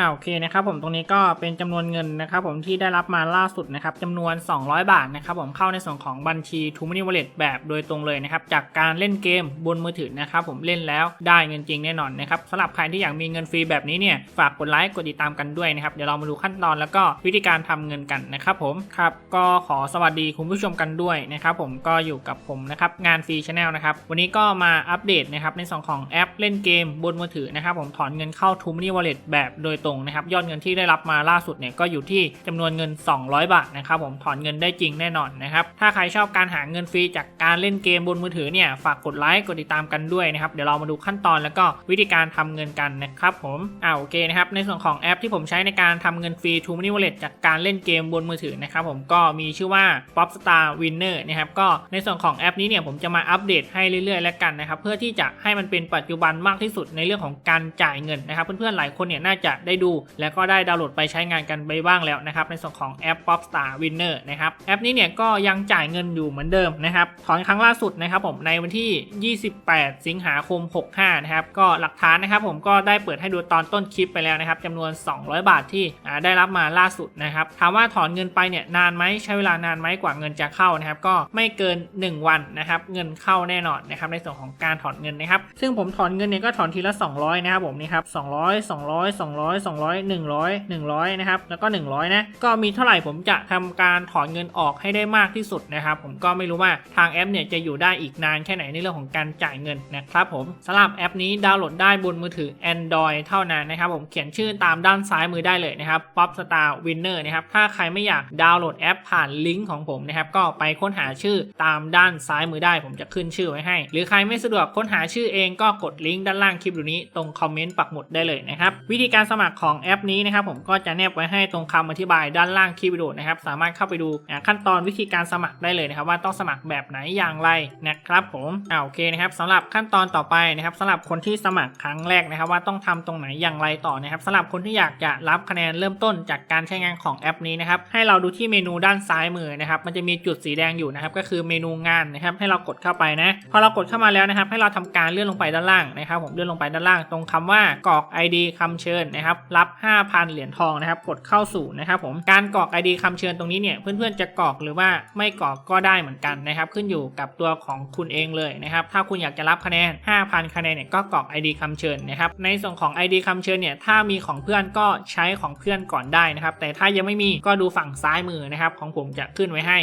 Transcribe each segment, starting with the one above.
อ่าโอเคนะครับผมตรงนี้ก็เป็นจำนวนเงินนะครับผมที่ได้รับมาล่าสุดนะครับจำนวน 200 บาทนะครับผมเข้าในส่วนของบัญชี t ูมินิวอลเล็ตแบบโดยตรงเลยนะครับจากการเล่นเกมบนมือถือนะครับผมเล่นแล้วได้เงินจริงแน่นอนนะครับสำหรับใครที่อยากมีเงินฟรีแบบนี้เนี่ยฝากกดไลค์กดติดตามกันด้วยนะครับเดี๋ยวเรามาดูขั้นตอนแล้วก็วิธีการทำเงินกันนะครับผมครับก็ขอสวัสดีคุณผู้ชมกันด้วยนะครับผมก็อยู่กับผมนะครับงานฟรีชาแนลนะครับวันนี้ก็มาอัปเดตนะครับในส่วนของแอปเล่นเกมบนมือถือนะครับผมถอนเงินเข้า t ูมินิวอลเล็ตแบบโดยตรงนะครับยอดเงินที่ได้รับมาล่าสุดเนี่ยก็อยู่ที่จำนวนเงิน 200 บาทนะครับผมถอนเงินได้จริงแน่นอนนะครับถ้าใครชอบการหาเงินฟรีจากการเล่นเกมบนมือถือเนี่ยฝากกดไลค์กดติดตามกันด้วยนะครับเดี๋ยวเรามาดูขั้นตอนแล้วก็วิธีการทำเงินกันนะครับผมอ่าโอเคนะครับในส่วนของแอปที่ผมใช้ในการทำเงินฟรี t ูมินิวเล็ตจากการเล่นเกมบนมือถือนะครับผมก็มีชื่อว่า Popstar Winner นะครับก็ในส่วนของแอปนี้เนี่ยผมจะมาอัปเดตให้เรื่อยๆ แล้วกันนะครับเพื่อที่จะให้มันเป็นปัจจุบันมากที่สุดในเรื่องของการจ่ายเงินนะครับ เพื่อนๆหลายคนเนี่ยน่าจะได้ดู แล้วก็ได้ดาวน์โหลดไปใช้งานกันไปบ้างแล้วนะครับในส่วนของแอป Popstar Winner นะครับแอปนี้เนี่ยก็ยังจ่ายเงินอยู่เหมือนเดิมนะครับถอนครั้งล่าสุดนะครับผมในวันที่ 28 สิงหาคม 65 นะครับก็หลักฐานนะครับผมก็ได้เปิดให้ดูตอนต้นคลิปไปแล้วนะครับจำนวน 200 บาทที่ได้รับมาล่าสุดนะครับถามว่าถอนเงินไปเนี่ยนานไหมใช้เวลานานไหมกว่าเงินจะเข้านะครับก็ไม่เกิน 1 วันนะครับเงินเข้าแน่นอนนะครับในส่วนของการถอนเงินนะครับซึ่งผมถอนเงินเนี่ยก็ถอนทีละ 200 นะครับผมนี่ครับ200 200 200 200 100 100 นะครับ แล้วก็ 100 นะ ก็มีเท่าไหร่ผมจะทำการถอนเงินออกให้ได้มากที่สุดนะครับ ผมก็ไม่รู้ว่าทางแอปเนี่ยจะอยู่ได้อีกนานแค่ไหนในเรื่องของการจ่ายเงินนะครับผมสำหรับแอปนี้ดาวน์โหลดได้บนมือถือ Android เท่านั้นนะครับผมเขียนชื่อตามด้านซ้ายมือได้เลยนะครับ Popstar Winner นะครับ ถ้าใครไม่อยากดาวน์โหลดแอปผ่านลิงก์ของผมนะครับ ก็ไปค้นหาชื่อตามด้านซ้ายมือได้ ผมจะขึ้นชื่อไว้ให้ หรือใครไม่สะดวกค้นหาชื่อเองก็กดลิงก์ด้านล่างคลิปดูนี้ตรงคอมเมนต์ปักหมุดได้เลยนะครับ วิธีการสมัครของแอปนี้นะครับผมก็จะแนบไว้ให้ตรงคำอธิบายด้านล่างคลิปวิดีโอนะครับสามารถเข้าไปดูขั้นตอนวิธีการสมัครได้เลยนะครับ ว่าต้องสมัครแบบไหนอย่างไรนะครับผมอ่าโอเคนะครับสำหรับขั้นตอนต่อไปนะครับสำหรับคนที่สมัครครั้งแรกนะครับ ว่าต้องทำตรงไหนอย่างไรต่อนะครับสำหรับคนที่อยากจะรับคะแนนเริ่มต้นจากการใช้งานของแอปนี้นะครับให้เราดูที่เมนูด้านซ้ายมือนะครับมันจะมีจุดสีแดงอยู่นะครับก็คือเมนูงานนะครับให้เรากดเข้าไปนะพอเรากดเข้ามาแล้วนะครับให้เราทำการเลื่อนลงไปด้านล่างนะครับผมเลื่อนลงไปด้านล่างตรงคำว่ากรอก ID คำเชิญนะครับรับ 5,000 เหรียญทองนะครับกดเข้าสู่นะครับผมการกรอก ID คำเชิญตรงนี้เนี่ยเพื่อนๆจะกรอกหรือว่าไม่กรอกก็ได้เหมือนกันนะครับ ขึ้นอยู่กับตัวของคุณเองเลยนะครับถ้าคุณอยากจะรับคะแนน 5,000 คะแนนเนี่ยก็กรอก ID คำเชิญนะครับในส่วนของ ID คำเชิญเนี่ยถ้ามีของเพื่อนก็ใช้ของเพื่อนก่อนได้นะครับแต่ถ้ายังไม่มีก็ดูฝั่งซ้ายมือนะครับของผมจะขึ้นไว้ให้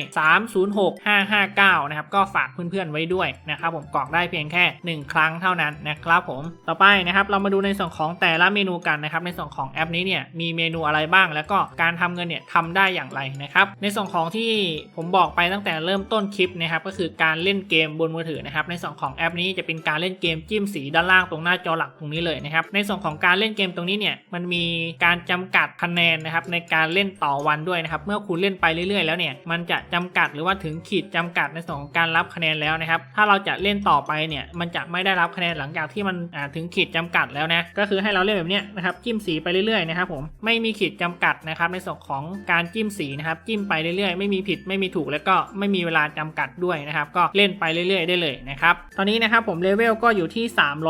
306559 นะครับก็ฝากเพื่อนๆไว้ด้วยนะครับผมกรอกได้เพียงแค่ 1 ครั้งเท่านั้นนะครับผมต่อไปนะครับเรามาดูในส่วนของแต่ละเมนูกันนะครับในส่วนของแอปนี้เนี่ยมีเมนูอะไรบ้าง แล้วก็การทำเงินเนี่ยทำได้อย่างไรนะครับในส่วนของที่ผมบอกไปตั้งแต่เริ่มต้นคลิปนะครับก็คือการเล่นเกมบนมือถือนะครับในส่วนของแอปนี้จะเป็นการเล่นเกมจิ้มสีด้านล่างตรงหน้าจอหลักตรงนี้เลยนะครับในส่วนของการเล่นเกมตรงนี้เนี่ยมันมีการจำกัดคะแนนนะครับในการเล่นต่อวันด้วยนะครับเมื่อคุณเล่นไปเรื่อยๆ แล้วเนี่ยมันจะจำกัดหรือว่าถึงขีดจำกัดในส่วนของการรับคะแนนแล้วนะครับถ้าเราจะเล่นต่อไปเนี่ยมันจะไม่ได้รับคะแนนหลังจากที่มันถึงขีดจำกัดแล้วนะก็คือให้เราเล่นแบบเนี้ยนะครับจิ้มสีไปเรื่อยๆนะครับผมไม่มีขีดจำกัดนะครับในส่วนของการจิ้มสีนะครับจิ้มไปเรื่อยๆ ไม่มีผิดไม่มีถูกแล้วก็ไม่มีเวลาจำกัดด้วยนะครับก็เล่นไปเรื่อยๆ ได้เลยนะครับตอนนี้นะครับผมเลเวลก็อยู่ที่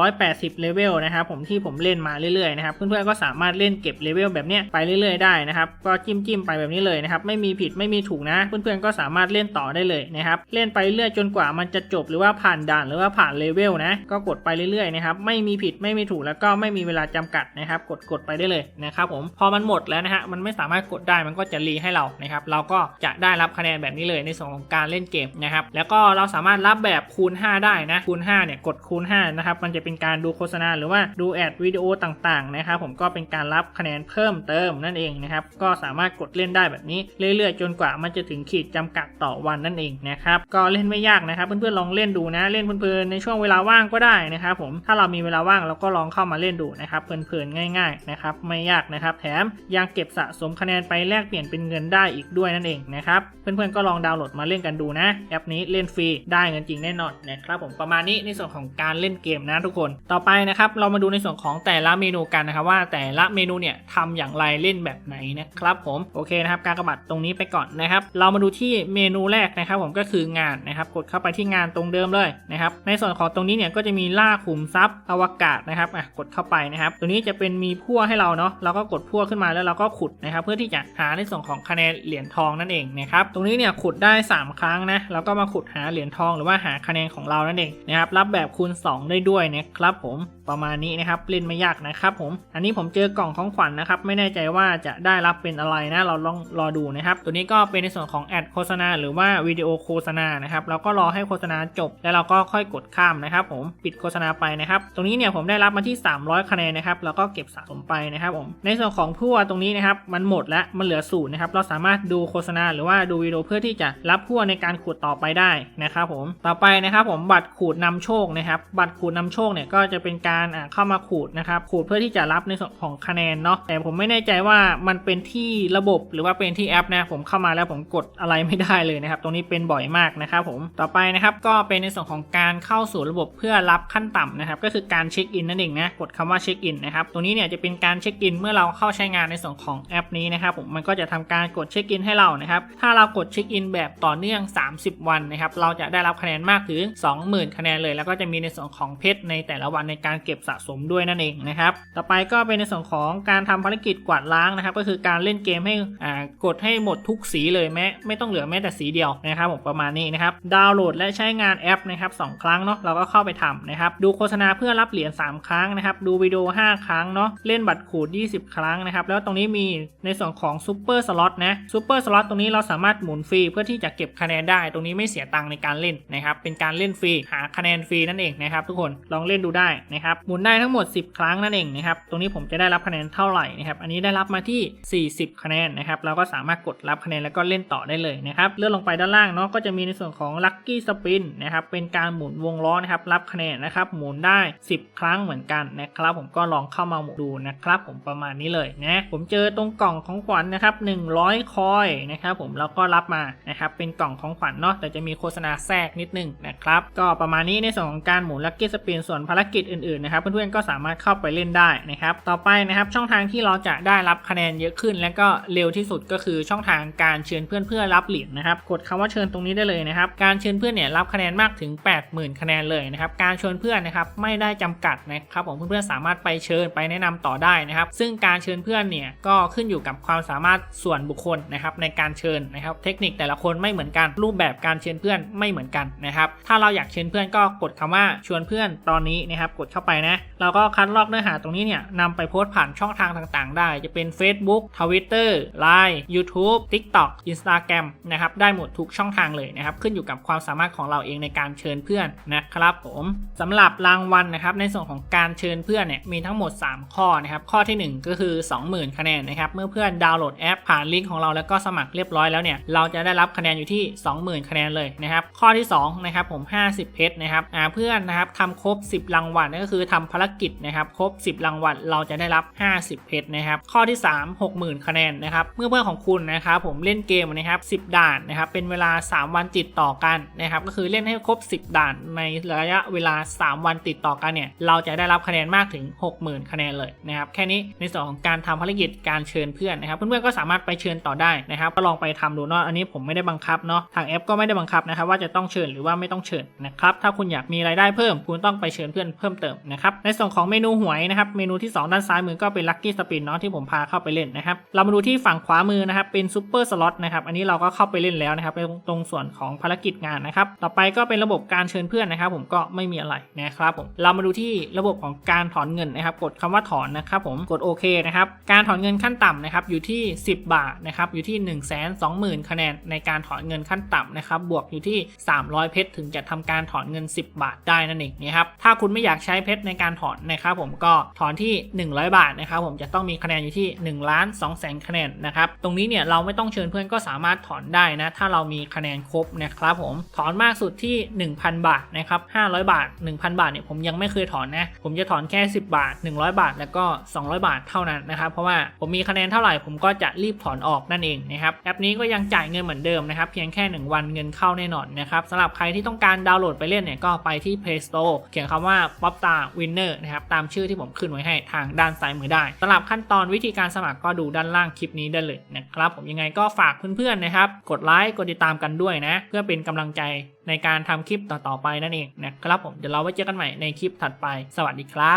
380เลเวลนะครับผมที่ผมเล่นมาเรื่อยๆนะครับเพื่อนๆก็สามารถเล่นเก็บเลเวลแบบเนี้ยไปเรื่อยๆได้นะครับก็จิ้มจิ้มๆไปแบบนี้เลยนะครับไม่มีผิดไม่มีถูกนะ เพื่อนๆก็สามารถเล่นต่อได้เลยนะครับเล่นไปเรื่อยจนกว่ามันจะจบหรือว่าผ่านด่านหรือว่าผ่านเลเวลนะก็กดไปเรื่อยๆนะครับไม่มีผิดไม่มีถูกแล้วก็ไม่มีเวลาจำกัดนะครับกดกดไปได้เลยนะครับผมพอมันหมดแล้วนะฮะมันไม่สามารถกดได้มันก็จะรีให้เรานะครับเราก็จะได้รับคะแนนแบบนี้เลยในส่วนของการเล่นเกมนะครับแล้วก็เราสามารถรับแบบคูณ 5 ได้นะคูณ5เนี่ยกดคูณ5นะครับมันจะเป็นการดูโฆษณาหรือว่าดูแอดวิดีโอต่างๆนะครับผมก็เป็นการรับคะแนนเพิ่มเติมนั่นเองนะครับก็สามารถกดเล่นได้แบบนี้เรื่อยๆ จนกว่ามันจะถึงขีดจำกัดต่อวันนั่นเองนะครับก็เล่นไม่ยากนะครับเพื่อนๆลองเล่นดูนะเล่นเพลินๆในช่วงเวลาว่างก็ได้นะครับผมถ้าเรามีเวลาว่างเราก็ลองเข้ามาเล่นดูนะครับเพลินๆง่ายๆนะครับ ไม่ยากนะครับ แถมยังเก็บสะสมคะแนนไปแลกเปลี่ยนเป็นเงินได้อีกด้วยนั่นเองนะครับ เพื่อนๆก็ลองดาวน์โหลดมาเล่นกันดูนะ แอปนี้เล่นฟรีได้เงินจริงแน่นอนนะครับผมประมาณนี้ในส่วนของการเล่นเกมนะทุกคน ต่อไปนะครับเรามาดูในส่วนของแต่ละเมนูกันนะครับว่าแต่ละเมนูเนี่ยทำอย่างไรเล่นแบบไหนนะครับผมโอเคนะครับการกระบาดตรงนี้ไปก่อนนะครับ เรามาดูที่เมนูแรกนะครับ ผมก็คืองานนะครับกดเข้าไปที่งานตรงเดิมเลยนะครับในส่วนของตรงนี้เนี่ยก็จะมีล่าขุมทรัพย์อวกาศนะครับอะกดเข้าไปนะครับ ตัวนี้จะเป็นมีพั่วให้ให้เราเนาะเราก็กดพั่วขึ้นมาแล้วเราก็ขุดนะครับเพื่อที่จะหาในส่วนของคะแนนเหรียญทองนั่นเองนะครับตรงนี้เนี่ยขุดได้ 3 ครั้งนะแล้วก็มาขุดหาเหรียญทองหรือว่าหาคะแนนของเรานั่นเองนะครับรับแบบคูณ 2 ได้ด้วยนะครับผมประมาณนี้นะครับเล่นไม่ยากนะครับผมอันนี้ผมเจอกล่องของขวัญนะครับไม่แน่ใจว่าจะได้รับเป็นอะไรนะเราลองรอดูนะครับตัวนี้ก็เป็นในส่วนของแอดโฆษณาหรือว่าวิดีโอโฆษณานะครับเราก็รอให้โฆษณาจบ แล้วเราก็ค่อยกดข้ามนะครับผมปิดโฆษณาไปนะครับตรงนี้เนี่ยผมได้รับมาที่ 300 คะแนนนะครับแล้วก็เก็บสะสมไปนะครับผมในส่วนของพั่วตรงนี้นะครับมันหมดแล้วมันเหลือศูนย์นะครับเราสามารถดูโฆษณาหรือว่าดูวิดีโอเพื่อที่จะรับพั่วในการขูดต่อไปได้นะครับผมต่อไปนะครับผมบัตรขูดนำโชคนะครับบัตรขูดนำโชคเนี่ยก็จะเป็นการเข้ามาขูดนะครับขูดเพื่อที่จะรับในส่วนของคะแนนเนาะแต่ผมไม่แน่ใจว่ามันเป็นที่ระบบหรือว่าเป็นที่แอปนะผมเข้ามาแล้วผมกดอะไรไม่ได้เลยนะครับตรงนี้เป็นบ่อยมากนะครับผมต่อไปนะครับก็เป็นในส่วนของการเข้าสู่ระบบเพื่อรับขั้นต่ำนะครับก็คือการเช็คอินนั่นเองนะกดคำว่าเช็คอินนะครับตรงนี้เนี่ยจะเป็นการเช็คอินเมื่อเราเข้าใช้งานในส่วนของแอปนี้นะครับผมมันก็จะทำการกดเช็คอินให้เรานะครับถ้าเรากดเช็คอินแบบต่อเนื่อง 30 วันนะครับเราจะได้รับคะแนนมากถึง 20,000 คะแนนเลย แล้วก็จะมีในส่วนของเพชรในแต่ละวันในการเก็บสะสมด้วยนั่นเองนะครับต่อไปก็เป็นในส่วนของการทำภารกิจกวาดล้างนะครับก็คือการเล่นเกมให้อ่ากดให้หมดทุกสีเลยแม้ไม่ต้องเหลือแม้แต่สีเดียวนะครับผมประมาณนี้นะครับดาวน์โหลดและใช้งานแอปนะครับสองครั้งเนาะเราก็เข้าไปทำนะครับดูโฆษณาเพื่อรับเหรียญ3ครั้งนะครับดูวิดีโอ5ครั้งเนาะเล่นบัตรขูด 20 ครั้งนะครับ แล้วตรงนี้มีในส่วนของซูเปอร์สล็อตนะซูเปอร์สล็อตตรงนี้เราสามารถหมุนฟรีเพื่อที่จะเก็บคะแนนได้ ตรงนี้ไม่เสียตังค์ในการเล่นนะครับ เป็นการเล่นฟรีหาคะแนนฟรีนั่นเองนะครับ ทุกคนลองเล่นดูได้นะครับหมุนได้ทั้งหมด 10 ครั้งนั่นเองนะครับตรงนี้ผมจะได้รับคะแนนเท่าไหร่นะครับอันนี้ได้รับมาที่ 40 คะแนนนะครับเราก็สามารถกดรับคะแนนแล้วก็เล่นต่อได้เลยนะครับเลื่อนลงไปด้านล่างเนาะก็จะมีในส่วนของ Lucky Spin นนะครับเป็นการหมุนวงล้อนะครับรับคะแนนนะครับหมุนได้ 10 ครั้งเหมือนกันนะครับผมก็ลองเข้ามาหมุนดูนะครับผมประมาณนี้เลยนะผมเจอตรงกล่องของขวัญนะครับ 100 คอยนะครับผมแล้วก็รับมานะครับเป็นกล่องของขวัญเนาะแต่จะมีโฆษณาแทรกนิดนึงนะครับก็ประมาณนี้ในส่วนของการหมุน Lucky Spin ส่วนภารกิจอื่นๆนะครับเพื่อนๆก็สามารถเข้าไปเล่นได้นะครับต่อไปนะครับช่องทางที่เราจะได้รับคะแนนเยอะขึ้น และก็เร็วที่สุดก็คือช่องทางการเชิญเพื่อนเพื่อรับเหรียญนะครับกดคำว่าเชิญตรงนี้ได้เลยนะครับการเชิญเพื่อนเนี่ยรับคะแนนมากถึง 80,000 คะแนนเลยนะครับการเชิญเพื่อนนะครับไม่ได้จำกัดนะครับผมเพื่อนๆสามารถไปเชิญไปแนะนำต่อได้นะครับ ซึ่งการเชิญเพื่อนเนี่ยก็ขึ้นอยู่กับความสามารถส่วนบุคคลนะครับในการเชิญนะครับเทคนิคแต่ละคนไม่เหมือนกันรูปแบบการเชิญเพื่อนไม่เหมือนกันนะครับถ้าเราอยากเชิญเพื่อนก็กดคำว่าชวนเพื่อนตอนนี้นะครับกดเข้าไปนะเราก็คัดลอกเนื้อหาตรงนี้เนี่ยนำไปโพสต์ผ่านช่องทางต่างๆ ได้ จะเป็น Facebook Twitter Line YouTube TikTok Instagram นะครับได้หมดทุกช่องทางเลยนะครับขึ้นอยู่กับความสามารถของเราเองในการเชิญเพื่อนนะครับผมสำหรับรางวัลนะครับในส่วนของการเชิญเพื่อนเนี่ยมีทั้งหมด 3 ข้อนะครับข้อทีหนึ่1 ก็คือ 20,000 คะแนนนะครับเมื่อเพื่อนดาวน์โหลดแอปผ่านลิงก์ของเราแล้วก็สมัครเรียบร้อยแล้วเนี่ยเราจะได้รับคะแนนอยู่ที่ 20,000 คะแนนเลยนะครับข้อที่2นะครับผม 50 เพชรนะครับเพื่อนนะครับทำครบ 10 รางวัลก็คือทำภารกิจนะครับครบ 10 รางวัลเราจะได้รับ 50 เพชรนะครับข้อที่ 3 60,000 คะแนนนะครับเมื่อเพื่อนของคุณนะครับผมเล่นเกมนะครับ 10 ด่านนะครับเป็นเวลา 3 วันติดต่อกันนะครับก็คือเล่นให้ครบ 10 ด่านในระยะเวลา 3 วันติดต่อกันเนี่ยเราจะได้รับคะแนนมากถึง 60,000 คะแนนเลยนะครับแค่นี้ในส่วนของการทำภารกิจการเชิญเพื่อนนะครับ เพื่อนๆก็สามารถไปเชิญต่อได้นะครับ ก็ลองไปทำดูเนาะอันนี้ผมไม่ได้บังคับเนาะทางแอปก็ไม่ได้บังคับนะครับ ว่าจะต้องเชิญหรือว่าไม่ต้องเชิญนะครับถ้าคุณอยากมีรายได้เพิ่ม คุณต้องไปเชิญเพื่อนเพิ่มเติมนะครับในส่วนของเมนูหวยนะครับเมนูที่ 2 ด้านซ้ายมือก็เป็นลัคกี้สปินเนาะที่ผมพาเข้าไปเล่นนะครับเรามาดูที่ฝั่งขวามือนะครับเป็นซูเปอร์สล็อตนะครับอันนี้เราก็เข้าไปเล่นแล้วนะครับเป็นตรงส่วนของภารกิจงานนะครับต่อไปก็เป็นระบบการเชิญเพื่อนนะครับ ผมก็ไม่มีอะไรนะครับผมเรามาดูที่ระบบของการถอนเงินนะครับ กดคำว่าถอนนะครับผมกดโอเคนะครับการถอนเงินขั้นต่ำนะครับอยู่ที่ 10 บาทนะครับอยู่ที่ 1 2 0 0 0 0 คะแนนในการถอนเงินขั้นต่ำนะครับบวกอยู่ที่ 300 เพชรถึงจะทำการถอนเงิน 10 บาทได้นั่นเองนะครับถ้าคุณไม่อยากใช้เพชรในการถอนนะครับผมก็ถอนที่ 100 บาทนะครับผมจะต้องมีคะแนนอยู่ที่1ล้าน2แสนคะแนนนะครับตรงนี้เนี่ยเราไม่ต้องเชิญเพื่อนก็สามารถถอนได้นะถ้าเรามีคะแนนครบนะครับผมถอนมากสุดที่ 1,000 บาทนะครับ500 บาท 1,000 บาทเนี่ยผมยังไม่เคยถอนนะผมจะถอนแค่ 10 บาท 100 บาทแล้วก็200 บาทเท่านั้นนะครับ เพราะว่าผมมีคะแนนเท่าไหร่ผมก็จะรีบถอนออกนั่นเองนะครับ แอปนี้ก็ยังจ่ายเงินเหมือนเดิมนะครับ เพียงแค่ 1 วันเงินเข้าแน่นอนนะครับสำหรับใครที่ต้องการดาวน์โหลดไปเล่นเนี่ยก็ไปที่ Play Store เขียนคำว่า Popstar Winner นะครับตามชื่อที่ผมขึ้นไว้ให้ทางด้านซ้ายมือได้สำหรับขั้นตอนวิธีการสมัครก็ดูด้านล่างคลิปนี้ได้เลยนะครับผมยังไงก็ฝากเพื่อนๆนะครับกดไลค์กดติดตามกันด้วยนะ เพื่อเป็นกำลังใจในการทำคลิปต่อๆไปนั่นเองนะครับผมเดี๋ยวเราไว้เจอกันใหม่ในคลิปถัดไป สวัสดีครับ